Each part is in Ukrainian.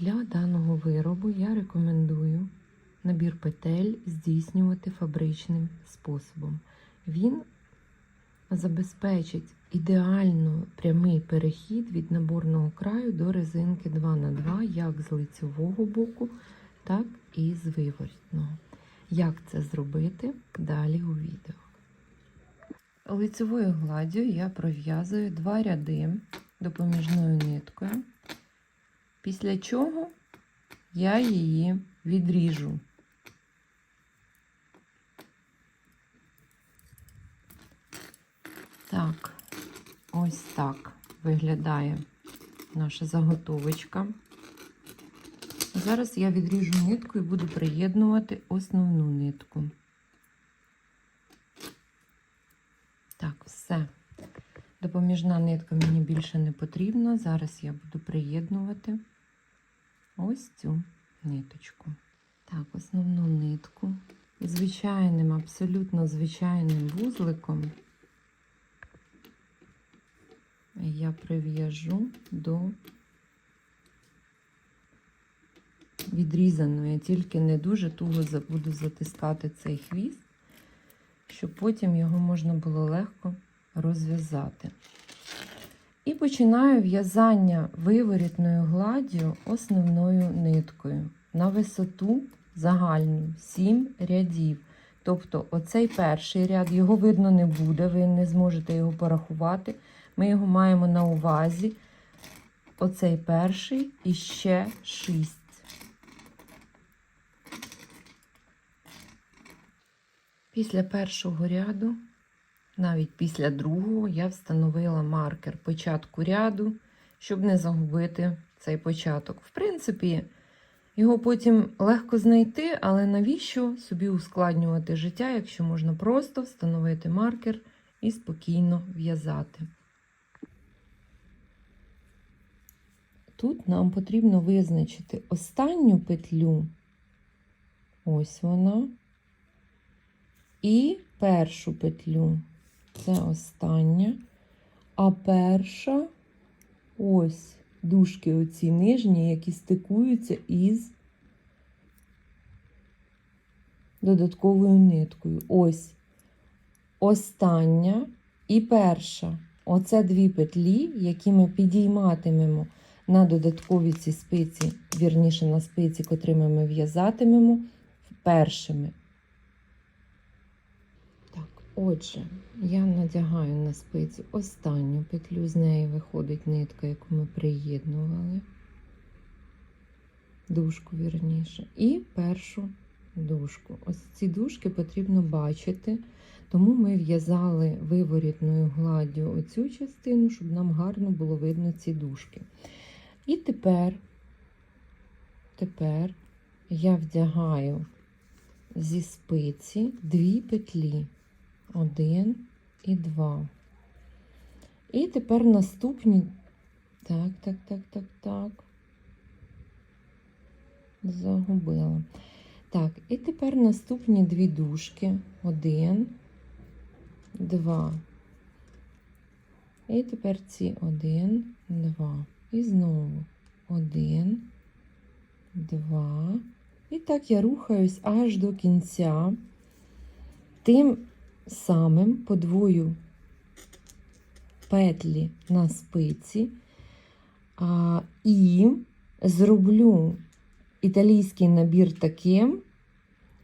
Для даного виробу я рекомендую набір петель здійснювати фабричним способом. Він забезпечить ідеально прямий перехід від наборного краю до резинки 2х2 як з лицевого боку, так і з виворітного. Як це зробити далі у відео. Лицевою гладдю я пров'язую два ряди допоміжною ниткою, після чого я її відріжу. Так, ось так виглядає наша заготовочка. Зараз я відріжу нитку і буду приєднувати основну нитку. Так, все. Допоміжна нитка мені більше не потрібна. Зараз я буду приєднувати ось цю ниточку. Так, основну нитку. Звичайним, абсолютно звичайним вузликом я прив'яжу до відрізаної, тільки не дуже туго буду затискати цей хвіст, щоб потім його можна було легко розв'язати. І починаю в'язання виворітною гладдю основною ниткою на висоту загальну 7 рядів. Тобто, оцей перший ряд, його видно не буде, ви не зможете його порахувати. Ми його маємо на увазі. Оцей перший і ще 6. Після першого ряду, навіть після другого, я встановила маркер початку ряду, щоб не загубити цей початок. В принципі, його потім легко знайти, але навіщо собі ускладнювати життя, якщо можна просто встановити маркер і спокійно в'язати. Тут нам потрібно визначити останню петлю, ось вона, і першу петлю. Це остання, а перша ось дужки оці нижні, які стикуються із додатковою ниткою. Ось остання і перша. Оце дві петлі, які ми підійматимемо на додаткові ці спиці, вірніше на спиці, котрими ми в'язатимемо першими. Отже, я надягаю на спицю останню петлю, з неї виходить нитка, яку ми приєднували, дужку вірніше, і першу дужку. Ось ці дужки потрібно бачити. Тому ми в'язали виворітною гладдю оцю частину, щоб нам гарно було видно ці дужки. І тепер, тепер я вдягаю зі спиці дві петлі. Один і два. І тепер наступні. Так, так, так, так, так. Загубила. Так, і тепер наступні дві дужки. Один, два. І тепер ці один, два. І знову один, два. І так я рухаюсь аж до кінця. Тим самим подвою петлі на спиці а, і зроблю італійський набір таким,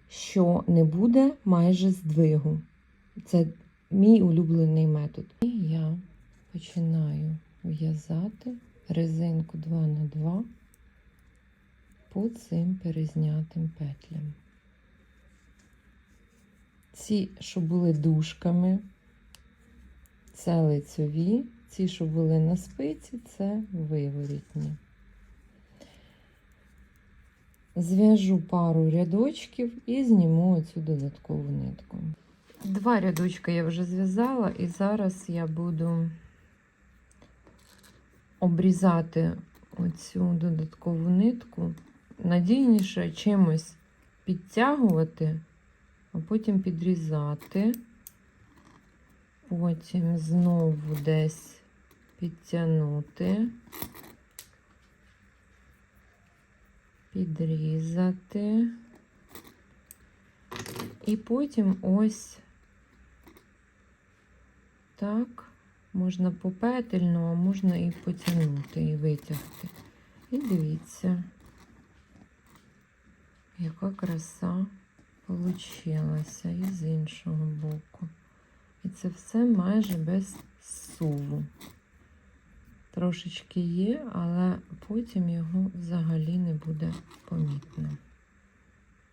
що не буде майже здвигу. Це мій улюблений метод. І я починаю в'язати резинку 2 на 2 по цим перезнятим петлям. Ці, що були дужками, це лицьові, ці, що були на спиці, це виворітні. Зв'яжу пару рядочків і зніму цю додаткову нитку. Два рядочки я вже зв'язала, і зараз я буду обрізати оцю додаткову нитку. Надійніше чимось підтягувати, а потім підрізати. Потім знову десь підтягнути. підрізати. І потім ось так, можна попетельно, а можна і потягнути, і витягти. І дивіться, яка краса получилася і з іншого боку. І це все майже без суву. Трошечки є, але потім його взагалі не буде помітно.